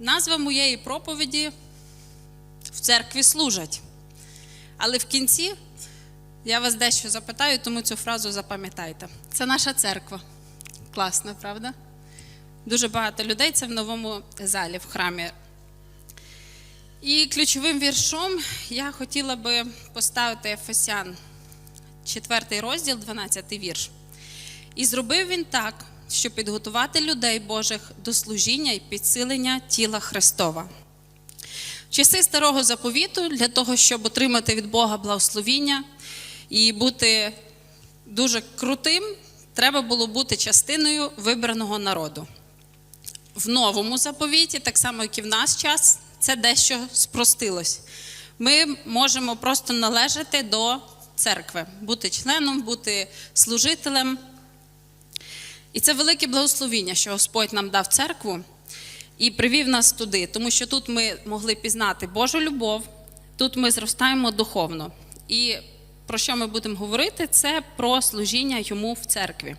Назва моєї проповіді в церкві служать. Але в кінці я вас дещо запитаю, тому цю фразу запам'ятайте. Це наша церква. Класно, правда? Дуже багато людей це в новому залі, в храмі. І ключовим віршом я хотіла би поставити Ефесян, 4 розділ, 12 вірш. І зробив він так, щоб підготувати людей Божих до служіння і підсилення тіла Христова. Часи старого заповіту для того, щоб отримати від Бога благословіння і бути дуже крутим, треба було бути частиною вибраного народу. В новому заповіті, так само як і в наш час, це дещо спростилось. Ми можемо просто належати до церкви, бути членом, бути служителем. І це велике благословіння, що Господь нам дав церкву і привів нас туди, тому що тут ми могли пізнати Божу любов, тут ми зростаємо духовно. І про що ми будемо говорити? Це про служіння йому в церкві.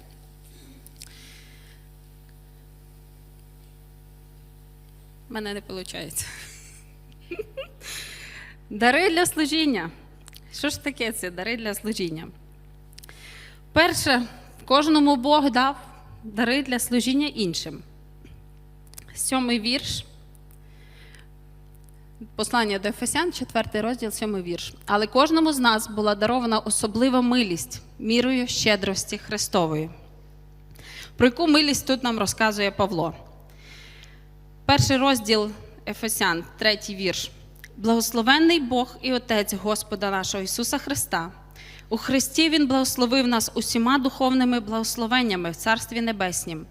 У мене не виходить. Дари для служіння. Що ж таке це дари для служіння? Перше, кожному Бог дав дари для служіння іншим. Сьомий вірш. Послання до Ефесян, 4 розділ, 7 вірш. Але кожному з нас була дарована особлива милість мірою щедрості Христової. Про яку милість тут нам розказує Павло. Перший розділ Ефесян, третій вірш. Благословенний Бог і Отець Господа нашого Ісуса Христа. У Христі Він благословив нас усіма духовними благословеннями в Царстві Небеснім.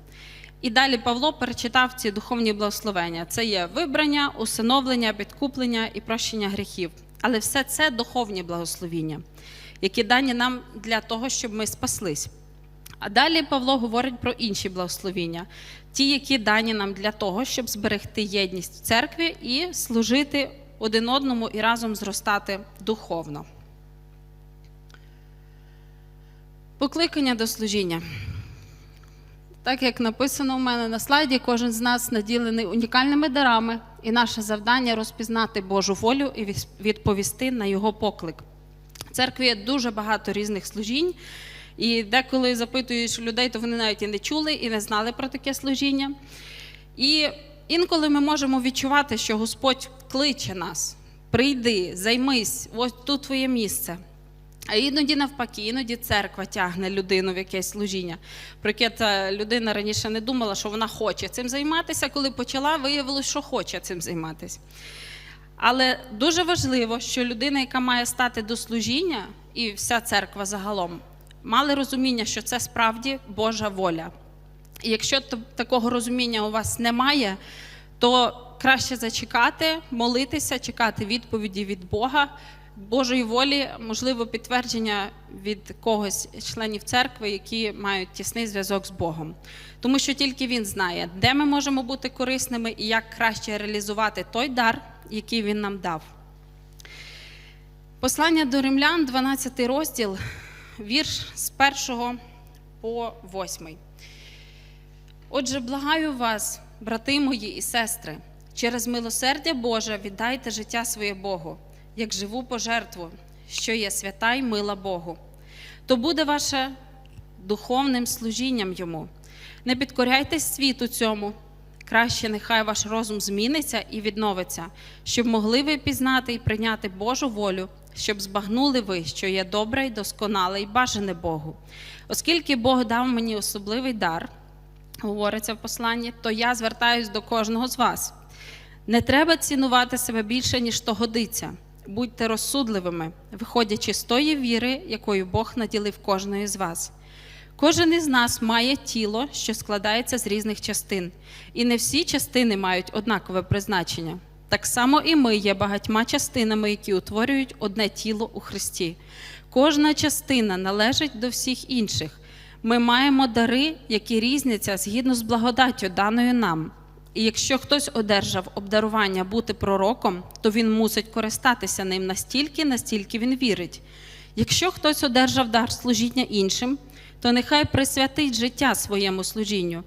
І далі Павло перечитав ці духовні благословення. Це є вибрання, усиновлення, підкуплення і прощення гріхів. Але все це духовні благословіння, які дані нам для того, щоб ми спаслись. А далі Павло говорить про інші благословіння, ті, які дані нам для того, щоб зберегти єдність в церкві і служити один одному і разом зростати духовно. Покликання до служіння. Так як написано у мене на слайді, кожен з нас наділений унікальними дарами, і наше завдання розпізнати Божу волю і відповісти на його поклик. В церкві є дуже багато різних служінь, і деколи запитуєш людей, то вони навіть і не чули, і не знали про таке служіння. І інколи ми можемо відчувати, що Господь кличе нас: прийди, займись, ось тут твоє місце. А іноді навпаки, іноді церква тягне людину в якесь служіння. Про яке людина раніше не думала, що вона хоче цим займатися, коли почала, виявилось, що хоче цим займатися. Але дуже важливо, що людина, яка має стати до служіння, і вся церква загалом, мали розуміння, що це справді Божа воля. І якщо такого розуміння у вас немає, то краще зачекати, молитися, чекати відповіді від Бога. Божої волі, можливо, підтвердження від когось членів церкви, які мають тісний зв'язок з Богом. Тому що тільки Він знає, де ми можемо бути корисними і як краще реалізувати той дар, який він нам дав. Послання до римлян, 12 розділ, вірш з 1 по 8. Отже, благаю вас, брати мої і сестри, через милосердя Боже віддайте життя своє Богу як живу пожертву, що є свята й мила Богу, то буде ваше духовним служінням йому. Не підкоряйтесь світу цьому, краще нехай ваш розум зміниться і відновиться, щоб могли ви пізнати і прийняти Божу волю, щоб збагнули ви, що є добре й досконале і бажане Богу. Оскільки Бог дав мені особливий дар, говориться в посланні, то я звертаюсь до кожного з вас. Не треба цінувати себе більше, ніж то годиться. Будьте розсудливими, виходячи з тої віри, якою Бог наділив кожної з вас. Кожен із нас має тіло, що складається з різних частин, і не всі частини мають однакове призначення. Так само і ми є багатьма частинами, які утворюють одне тіло у Христі. Кожна частина належить до всіх інших. Ми маємо дари, які різняться згідно з благодаттю, даною нам. І якщо хтось одержав обдарування бути пророком, то він мусить користатися ним настільки, настільки він вірить. Якщо хтось одержав дар служіння іншим, то нехай присвятить життя своєму служінню.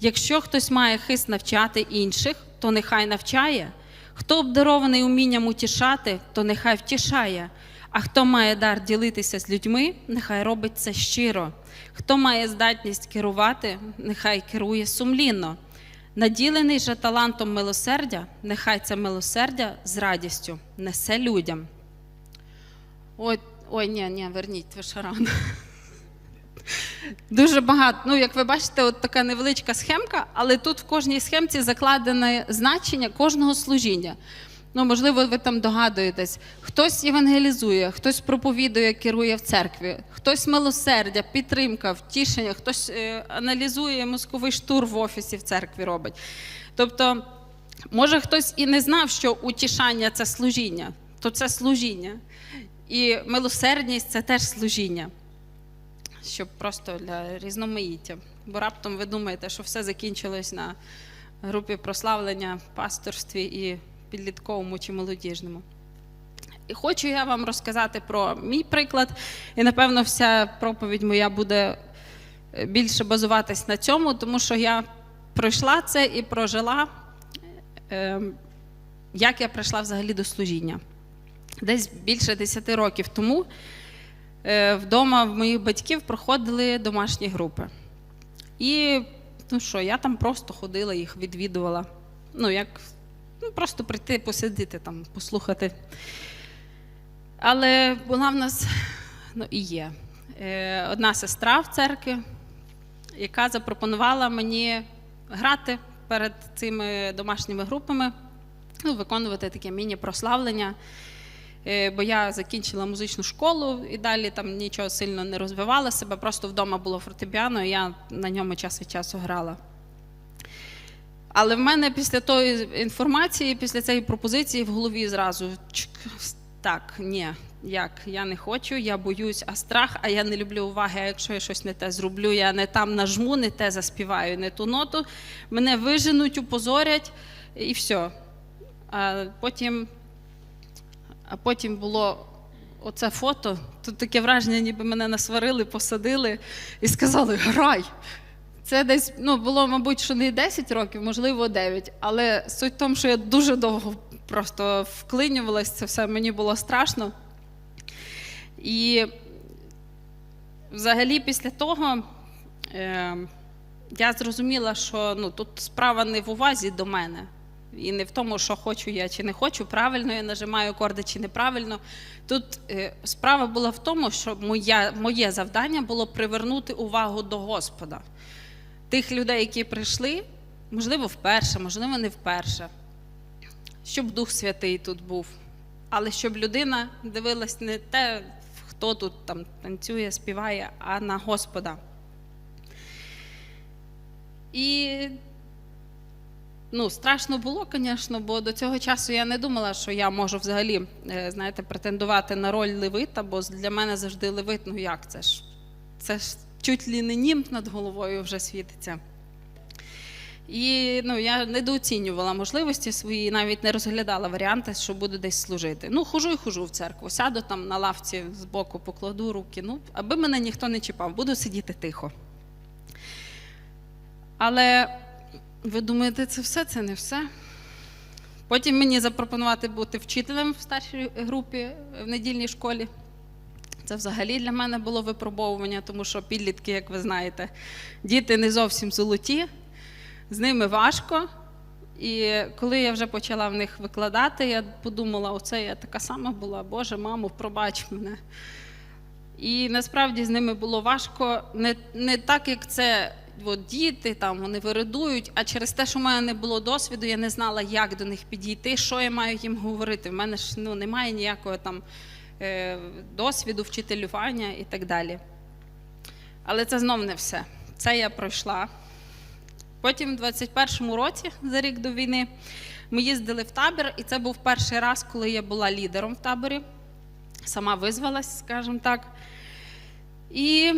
Якщо хтось має хист навчати інших, то нехай навчає. Хто обдарований умінням утішати, то нехай втішає. А хто має дар ділитися з людьми, нехай робить це щиро. Хто має здатність керувати, нехай керує сумлінно. Наділений же талантом милосердя, нехай це милосердя з радістю несе людям. Ой, ой, ні, ні, верніть, ви ще рано. Дуже багато. Ну, як ви бачите, от така невеличка схемка, але тут в кожній схемці закладене значення кожного служіння. Ну, можливо, ви там догадуєтесь, хтось євангелізує, хтось проповідує, керує в церкві, хтось милосердя, підтримка, втішення, хтось е, аналізує мозковий штур в офісі в церкві робить. Тобто, може, хтось і не знав, що утішання це служіння, то це служіння. І милосердність це теж служіння щоб просто для різноманіття. Бо раптом ви думаєте, що все закінчилось на групі прославлення, пасторстві і підлітковому чи молодіжному. І хочу я вам розказати про мій приклад, і напевно вся проповідь моя буде е, більше базуватись на цьому, тому що я пройшла це і прожила, е, як я прийшла взагалі до служіння. Десь більше 10 років тому е, вдома в моїх батьків проходили домашні групи. І ну що, я там просто ходила, їх відвідувала. Ну, як ну, просто прийти, посидіти там, послухати. Але була в нас, ну і є, е, одна сестра в церкві, яка запропонувала мені грати перед цими домашніми групами, ну, виконувати таке міні-прославлення. Е, Бо я закінчила музичну школу і далі там нічого сильно не розвивала себе. Просто вдома було фортепіано, і я на ньому час від часу грала. Але в мене після тої інформації, після цієї пропозиції в голові зразу так, ні, як я не хочу, я боюсь, а страх, а я не люблю уваги. А якщо я щось не те зроблю, я не там нажму, не те заспіваю, не ту ноту, мене виженуть, упозорять і все. А потім, а потім було оце фото. Тут таке враження, ніби мене насварили, посадили і сказали: грай! Це десь ну, було, мабуть, що не 10 років, можливо, 9. Але суть в тому, що я дуже довго просто вклинювалась, це все мені було страшно. І взагалі після того е, я зрозуміла, що ну, тут справа не в увазі до мене. І не в тому, що хочу я чи не хочу, правильно я нажимаю акорди чи неправильно. Тут е, справа була в тому, що моя, моє завдання було привернути увагу до Господа тих людей, які прийшли, можливо, вперше, можливо, не вперше, щоб Дух Святий тут був, але щоб людина дивилась не те, хто тут там танцює, співає, а на Господа. І ну, страшно було, звісно, бо до цього часу я не думала, що я можу взагалі, е, знаєте, претендувати на роль левита, бо для мене завжди левит, ну як це ж? Це ж чуть ли не німб над головою вже світиться. І ну, я недооцінювала можливості свої, навіть не розглядала варіанти, що буду десь служити. Ну, хожу і хожу в церкву, сяду там на лавці збоку, покладу руки, ну, аби мене ніхто не чіпав, буду сидіти тихо. Але ви думаєте, це все? Це не все. Потім мені запропонувати бути вчителем в старшій групі в недільній школі. Це взагалі для мене було випробовування, тому що підлітки, як ви знаєте, діти не зовсім золоті, з ними важко. І коли я вже почала в них викладати, я подумала, оце я така сама була, Боже, мамо, пробач мене. І насправді з ними було важко не не так, як це от, діти, там вони виридують, а через те, що в мене не було досвіду, я не знала, як до них підійти, що я маю їм говорити. В мене ж ну, немає ніякого там досвіду, вчителювання і так далі. Але це знов не все. Це я пройшла. Потім, в 21-му році, за рік до війни, ми їздили в табір, і це був перший раз, коли я була лідером в таборі. Сама визвалась, скажімо так. І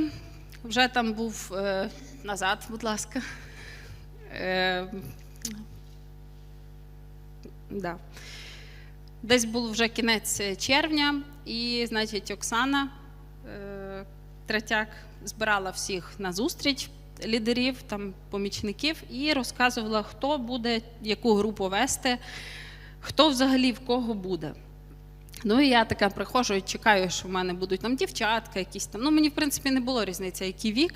вже там був е, назад, будь ласка. Е, да. Десь був вже кінець червня, і, значить, Оксана е, Третяк збирала всіх на зустріч лідерів, там помічників, і розказувала, хто буде яку групу вести, хто взагалі в кого буде. Ну і я така приходжу і чекаю, що в мене будуть там дівчатка, якісь там. Ну мені в принципі не було різниці, який вік.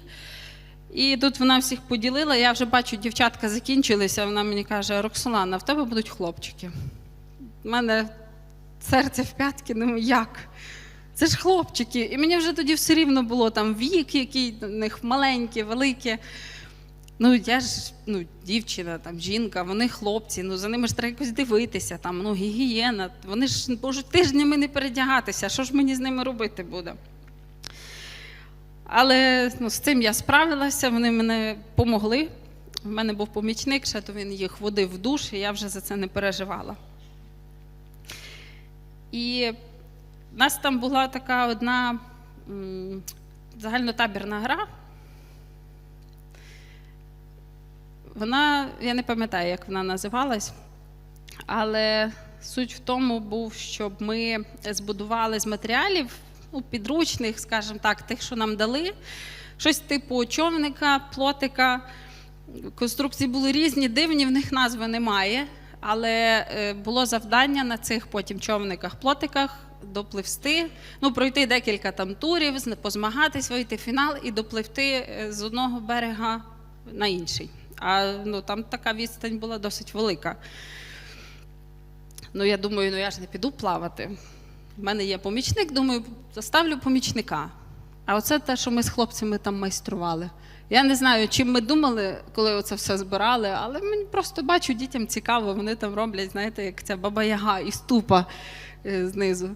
І тут вона всіх поділила. Я вже бачу, дівчатка закінчилися. Вона мені каже: Роксолана, в тебе будуть хлопчики. У мене серце в п'ятки, ну як? Це ж хлопчики. І мені вже тоді все рівно було там вік, який у них маленький, великий. Ну, я ж ну, дівчина, там, жінка, вони хлопці, ну за ними ж треба якось дивитися, там, ну, гігієна. Вони ж можуть тижнями не передягатися. Що ж мені з ними робити буде? Але ну, з цим я справилася, вони мене помогли. В мене був помічник, ще то він їх водив в душ, і я вже за це не переживала. І в нас там була така одна загальнотабірна гра. Вона, я не пам'ятаю, як вона називалась, але суть в тому був, щоб ми збудували з матеріалів ну, підручних, скажімо так, тих, що нам дали, щось типу човника, плотика. Конструкції були різні, дивні, в них назви немає. Але е, було завдання на цих потім човниках, плотиках допливсти, ну пройти декілька там турів, позмагатись, вийти в фінал і допливти е, з одного берега на інший. А ну, там така відстань була досить велика. Ну, я думаю, ну я ж не піду плавати. У мене є помічник, думаю, заставлю помічника. А оце те, що ми з хлопцями там майстрували. Я не знаю, чим ми думали, коли це все збирали, але мені просто бачу, дітям цікаво, вони там роблять, знаєте, як ця баба Яга і ступа е, знизу.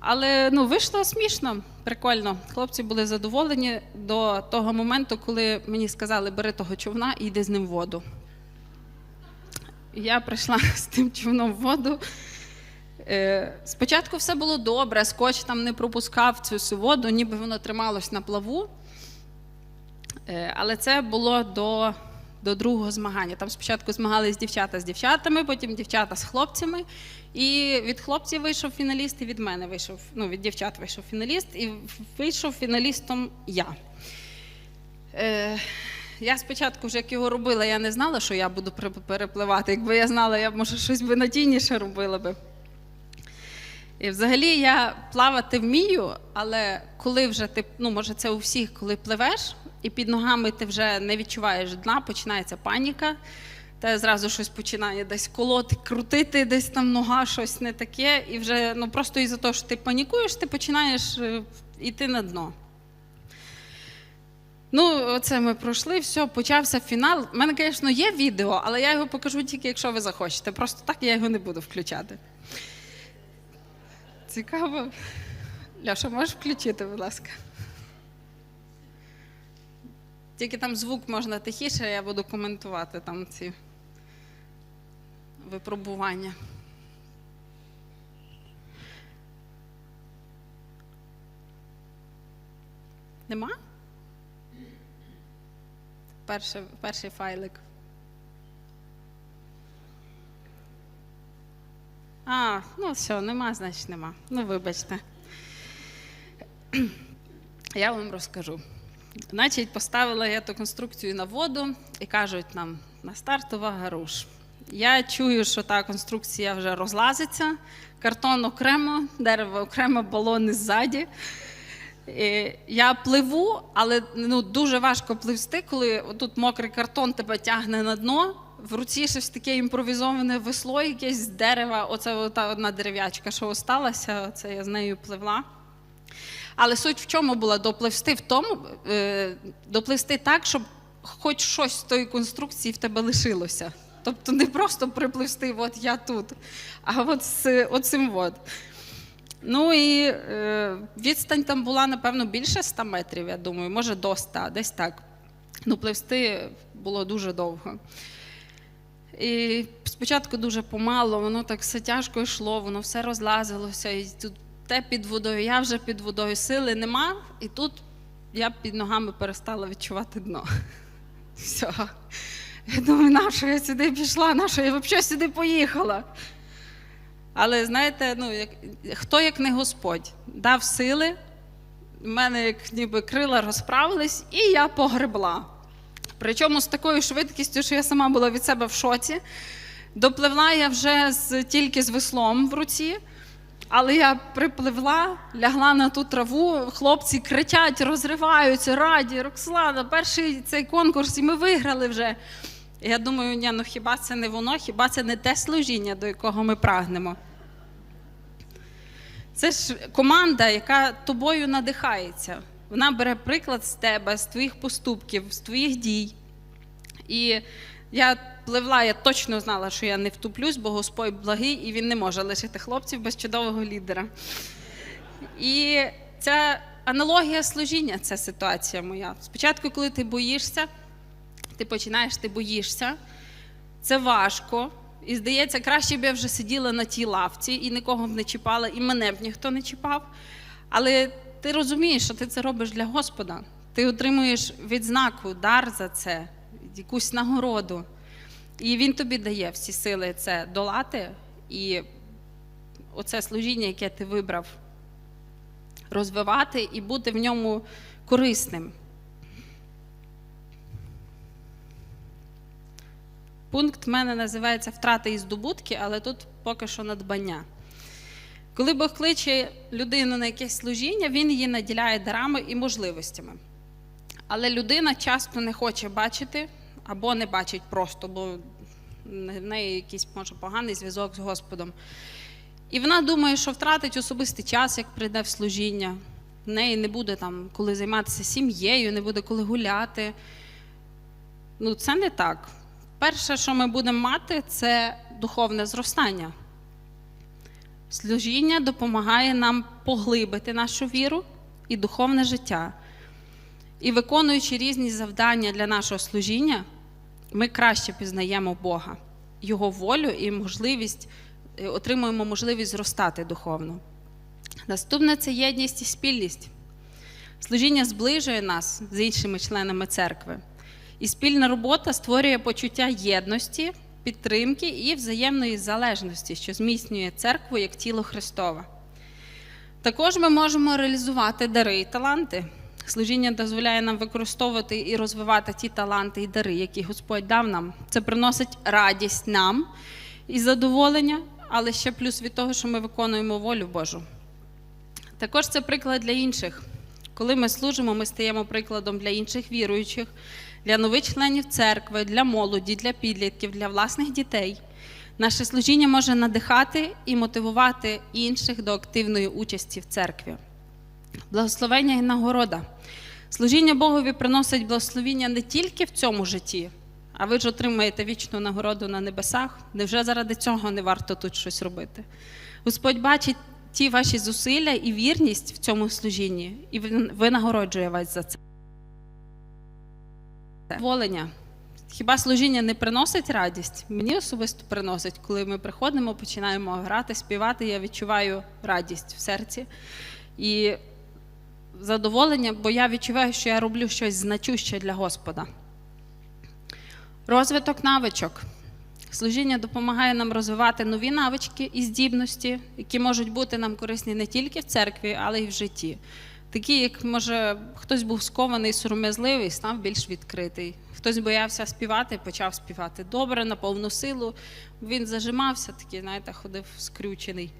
Але ну, вийшло смішно, прикольно. Хлопці були задоволені до того моменту, коли мені сказали, бери того човна і йди з ним в воду. Я прийшла з тим човном в воду. Е, Спочатку все було добре, скотч там не пропускав цю воду, ніби воно трималось на плаву. Е, Але це було до, до другого змагання. Там спочатку змагались дівчата з дівчатами, потім дівчата з хлопцями. І від хлопців вийшов фіналіст, і від мене вийшов, ну, від дівчат вийшов фіналіст, і вийшов фіналістом я. Е, я спочатку, вже як його робила, я не знала, що я буду перепливати. Якби я знала, я б може щось би надійніше робила би. І взагалі я плавати вмію, але коли вже ти, ну може це у всіх, коли пливеш, і під ногами ти вже не відчуваєш дна, починається паніка, та зразу щось починає десь колоти, крутити, десь там нога, щось не таке. І вже ну просто із-за того, що ти панікуєш, ти починаєш е, йти на дно. Ну, оце ми пройшли, все, почався фінал. У мене, звісно, є відео, але я його покажу тільки, якщо ви захочете. Просто так я його не буду включати. Цікаво. Ляша, можеш включити, будь ласка. Тільки там звук можна тихіше, я буду коментувати там ці випробування. Нема? Перший, перший файлик. А, ну все, нема, значить нема. Ну, вибачте. Я вам розкажу. Значить, поставила я ту конструкцію на воду і кажуть нам на стартова гаруш. Я чую, що та конструкція вже розлазиться, картон окремо, дерево окремо, балони ззаді. І Я пливу, але ну, дуже важко пливсти, коли тут мокрий картон тебе тягне на дно. В руці щось таке імпровізоване весло, якесь з дерева. Оце та одна дерев'ячка, що осталася, оце я з нею пливла. Але суть в чому була допливсти в тому, е, допливсти так, щоб хоч щось з тої конструкції в тебе лишилося. Тобто не просто припливсти, от я тут, а от з оцим от. Ну і е, відстань там була, напевно, більше 100 метрів, я думаю, може до 100, десь так. Ну, пливсти було дуже довго. І спочатку дуже помало, воно так все тяжко йшло, воно все розлазилося. І тут те під водою, я вже під водою, сили нема, і тут я під ногами перестала відчувати дно. Все. Я думаю, на що я сюди пішла, на що я взагалі сюди поїхала. Але знаєте, ну, як, хто як не Господь дав сили, в мене як ніби крила розправились, і я погребла. Причому з такою швидкістю, що я сама була від себе в шоці. Допливла я вже з, тільки з веслом в руці, але я припливла, лягла на ту траву, хлопці кричать, розриваються, раді, Роксолана, перший цей конкурс, і ми виграли вже. Я думаю, ні, ну хіба це не воно, хіба це не те служіння, до якого ми прагнемо? Це ж команда, яка тобою надихається. Вона бере приклад з тебе, з твоїх поступків, з твоїх дій. І я пливла, я точно знала, що я не втуплюсь, бо Господь благий, і він не може лишити хлопців без чудового лідера. І ця аналогія служіння це ситуація моя. Спочатку, коли ти боїшся, ти починаєш, ти боїшся, це важко. І здається, краще б я вже сиділа на тій лавці і нікого б не чіпала, і мене б ніхто не чіпав. Але ти розумієш, що ти це робиш для Господа. Ти отримуєш відзнаку, дар за це, якусь нагороду. І він тобі дає всі сили це долати. І оце служіння, яке ти вибрав, розвивати і бути в ньому корисним. Пункт в мене називається втрати і здобутки, але тут поки що надбання. Коли Бог кличе людину на якесь служіння, він її наділяє дарами і можливостями. Але людина часто не хоче бачити або не бачить просто, бо в неї якийсь може поганий зв'язок з Господом. І вона думає, що втратить особистий час, як прийде в служіння. В неї не буде там коли займатися сім'єю, не буде коли гуляти. Ну, це не так. Перше, що ми будемо мати, це духовне зростання. Служіння допомагає нам поглибити нашу віру і духовне життя. І виконуючи різні завдання для нашого служіння, ми краще пізнаємо Бога, Його волю і можливість, е, отримуємо можливість зростати духовно. Наступне це єдність і спільність. Служіння зближує нас з іншими членами церкви. І спільна робота створює почуття єдності, підтримки і взаємної залежності, що зміцнює церкву як тіло Христове. Також ми можемо реалізувати дари і таланти. Служіння дозволяє нам використовувати і розвивати ті таланти і дари, які Господь дав нам. Це приносить радість нам і задоволення, але ще плюс від того, що ми виконуємо волю Божу. Також це приклад для інших. Коли ми служимо, ми стаємо прикладом для інших віруючих, для нових членів церкви, для молоді, для підлітків, для власних дітей. Наше служіння може надихати і мотивувати інших до активної участі в церкві. Благословення і нагорода. Служіння Богові приносить благословіння не тільки в цьому житті, а ви ж отримаєте вічну нагороду на небесах. Невже заради цього не варто тут щось робити? Господь бачить ті ваші зусилля і вірність в цьому служінні, і Він винагороджує вас за це. Волення. Хіба служіння не приносить радість? Мені особисто приносить, коли ми приходимо, починаємо грати, співати, я відчуваю радість в серці і задоволення, бо я відчуваю, що я роблю щось значуще для Господа. Розвиток навичок. Служіння допомагає нам розвивати нові навички і здібності, які можуть бути нам корисні не тільки в церкві, але й в житті. Такі, як може хтось був скований, сором'язливий, став більш відкритий. Хтось боявся співати, почав співати добре, на повну силу. Він зажимався, такий, знаєте, ходив скрючений.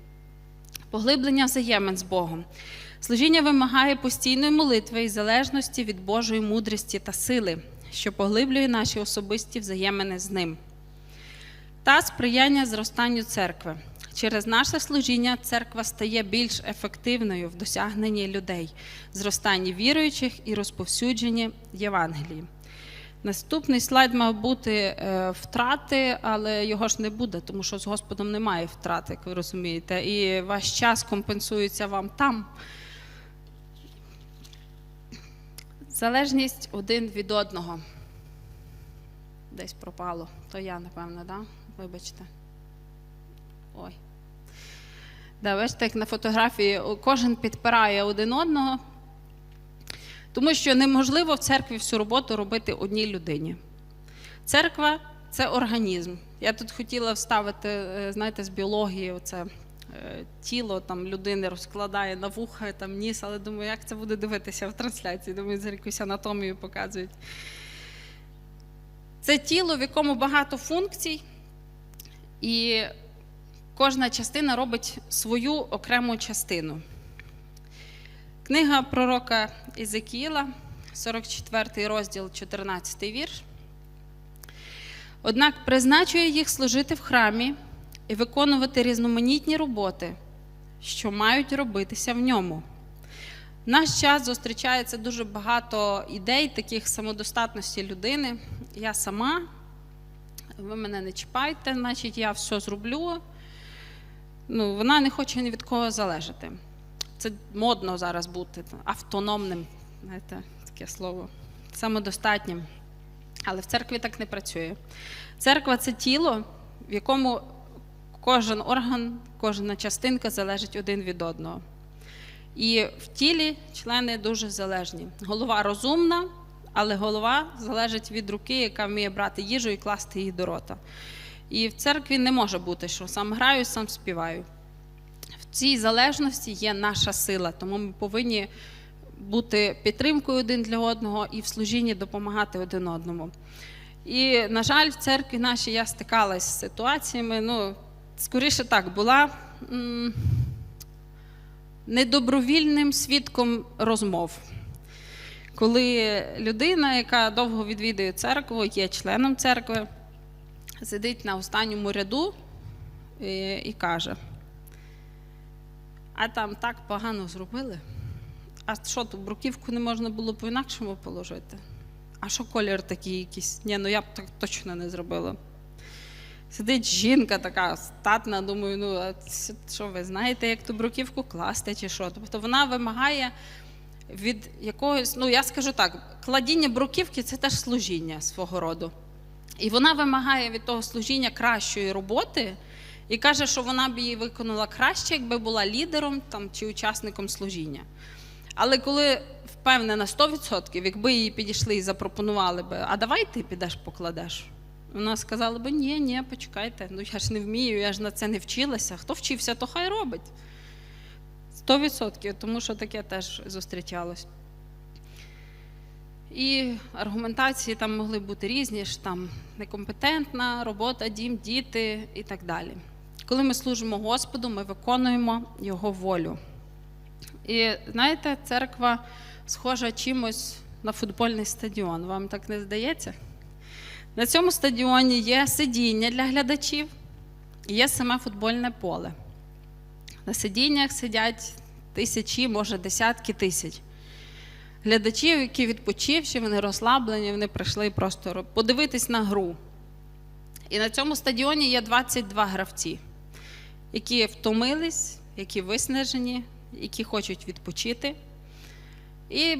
Поглиблення взаємин з Богом. Служіння вимагає постійної молитви і залежності від Божої мудрості та сили, що поглиблює наші особисті взаємини з ним. Та сприяння зростанню церкви. Через наше служіння церква стає більш ефективною в досягненні людей, зростанні віруючих і розповсюдженні Євангелії. Наступний слайд мав бути е, втрати, але його ж не буде, тому що з Господом немає втрат, як ви розумієте, і ваш час компенсується вам там. Залежність один від одного. Десь пропало. То я, напевно, да? Вибачте. Ой. Да, бачите, як на фотографії кожен підпирає один одного. Тому що неможливо в церкві всю роботу робити одній людині. Церква це організм. Я тут хотіла вставити, е, знаєте, з біології оце е, тіло там людини розкладає на вуха, там ніс, але думаю, як це буде дивитися в трансляції. Думаю, за якусь анатомію показують. Це тіло, в якому багато функцій, і кожна частина робить свою окрему частину. Книга пророка Ізекіла, 44 розділ, 14 вірш. Однак призначує їх служити в храмі і виконувати різноманітні роботи, що мають робитися в ньому. В наш час зустрічається дуже багато ідей, таких самодостатності людини. Я сама, ви мене не чіпайте, значить, я все зроблю. Ну, вона не хоче ні від кого залежати. Це модно зараз бути автономним, знаєте, таке слово, самодостатнім. Але в церкві так не працює. Церква це тіло, в якому кожен орган, кожна частинка залежить один від одного. І в тілі члени дуже залежні. Голова розумна, але голова залежить від руки, яка вміє брати їжу і класти її до рота. І в церкві не може бути, що сам граю, сам співаю. В цій залежності є наша сила, тому ми повинні бути підтримкою один для одного і в служінні допомагати один одному. І, на жаль, в церкві нашій я стикалась з ситуаціями. Ну, скоріше так, була недобровільним свідком розмов. Коли людина, яка довго відвідує церкву, є членом церкви, сидить на останньому ряду і, і каже: а там так погано зробили. А що ту бруківку не можна було по-інакшому положити? А що колір такий якийсь? Ні, ну я б так точно не зробила. Сидить жінка така статна, думаю, ну а що ви знаєте, як ту бруківку класти чи що? Тобто вона вимагає від якогось, ну я скажу так, кладіння бруківки це теж служіння свого роду. І вона вимагає від того служіння кращої роботи і каже, що вона б її виконала краще, якби була лідером там, чи учасником служіння. Але коли впевнена 100%, якби їй підійшли і запропонували би, а давай ти підеш покладеш. Вона сказала би, ні, ні, почекайте, ну я ж не вмію, я ж на це не вчилася. Хто вчився, то хай робить. 100%, тому що таке теж зустрічалось. І аргументації там могли бути різні, ж там некомпетентна робота, дім, діти і так далі. Коли ми служимо Господу, ми виконуємо Його волю. І знаєте, церква схожа чимось на футбольний стадіон. Вам так не здається? На цьому стадіоні є сидіння для глядачів і є саме футбольне поле. На сидіннях сидять тисячі, може десятки тисяч. Глядачів, які відпочивши, вони розслаблені, вони прийшли просто подивитись на гру. І на цьому стадіоні є 22 гравці, які втомились, які виснажені, які хочуть відпочити. І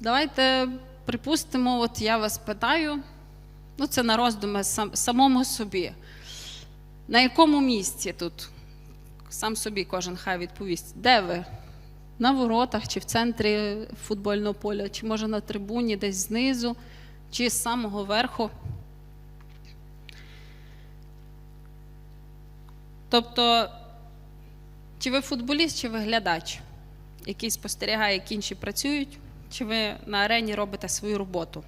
давайте припустимо, от я вас питаю, ну це на роздуми сам, самому собі. На якому місці тут? Сам собі кожен хай відповість. Де ви? На воротах, чи в центрі футбольного поля, чи може на трибуні, десь знизу, чи з самого верху. Тобто, чи ви футболіст, чи ви глядач, який спостерігає, як інші працюють, чи ви на арені робите свою роботу?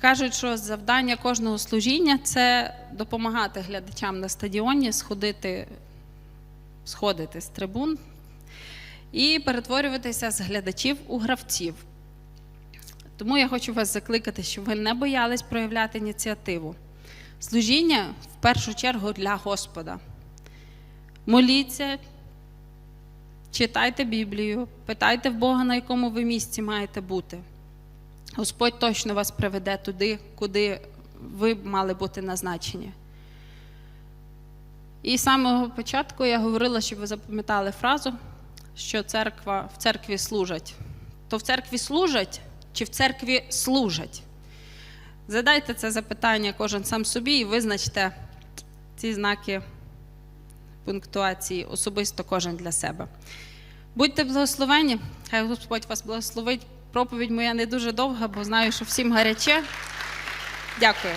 Кажуть, що завдання кожного служіння це допомагати глядачам на стадіоні сходити, сходити з трибун і перетворюватися з глядачів у гравців. Тому я хочу вас закликати, щоб ви не боялись проявляти ініціативу. Служіння в першу чергу для Господа. Моліться, читайте Біблію, питайте в Бога, на якому ви місці маєте бути. Господь точно вас приведе туди, куди ви мали бути назначені. І з самого початку я говорила, щоб ви запам'ятали фразу, що церква в церкві служать. То в церкві служать чи в церкві служать? Задайте це запитання кожен сам собі і визначте ці знаки пунктуації особисто кожен для себе. Будьте благословені, хай Господь вас благословить. Проповідь моя не дуже довга, бо знаю, що всім гаряче. Дякую.